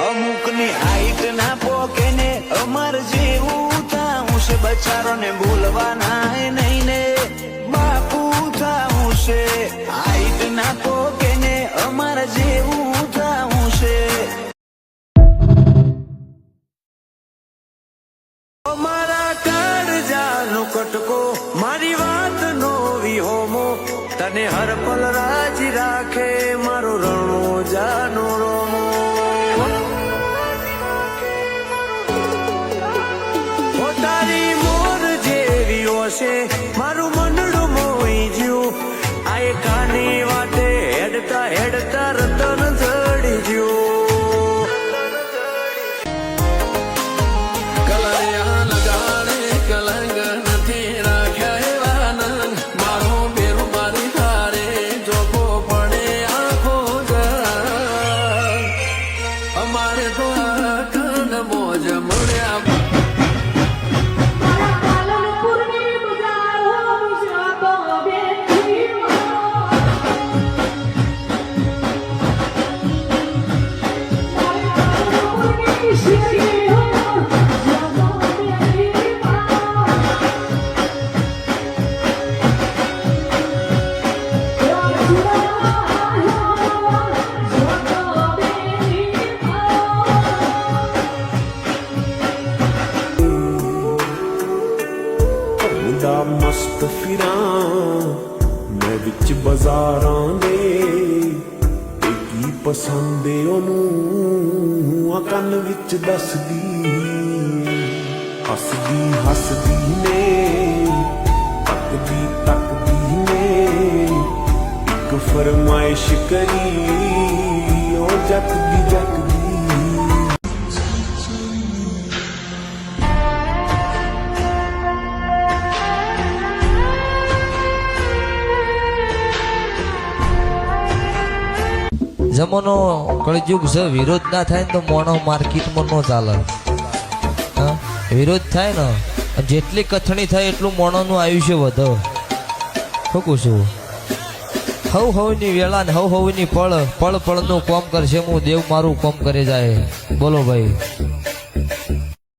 અમુકની height ના પોકે ને અમર જેવું થાવું છે બચારો ને બોલવાના નહીં ને બાપુ થાવું છે હાઈટ ના પોકે ને અમર જેવું કટકો, મારી વાત નો વિહોમો. તને હર પલ રાજી રાખે મારો રણો જાનો તારી મોર જેવી હશે ਮੁੰਡਾ ਮਸਤ ਫਿਰਾਂ। ਮੈਂ ਵਿੱਚ ਬਾਜ਼ਾਰਾਂ ਦੇ ਤੇ ਕੀ ਪਸੰਦ ਏ ਉਹਨੂੰ? ਆ ਕੰਨ ਵਿੱਚ ਦੱਸਦੀ। ਹੱਸਦੀ ਹੱਸਦੀ ਨੇ, ਤੱਕਦੀ ਤੱਕਦੀ ਨੇ। ਇੱਕ ਫਰਮਾਇਸ਼ ਕਰੀ, ਉਹ ਜੱਕਦੀ ਜੱਕਦੀ જમાનો કળયુગ છે, વિરોધ ના થાય ને તો મોણો માર્કેટમાં ન ચાલે. વિરોધ થાય ને જેટલી કથણી થાય એટલું મોણોનું આયુષ્ય વધે. શું છું હવ હવની વેળા ને હવ હવની પળ પળ પળનું કોમ કરશે, હું દેવ મારું કોમ કરે જાય. બોલો ભાઈ.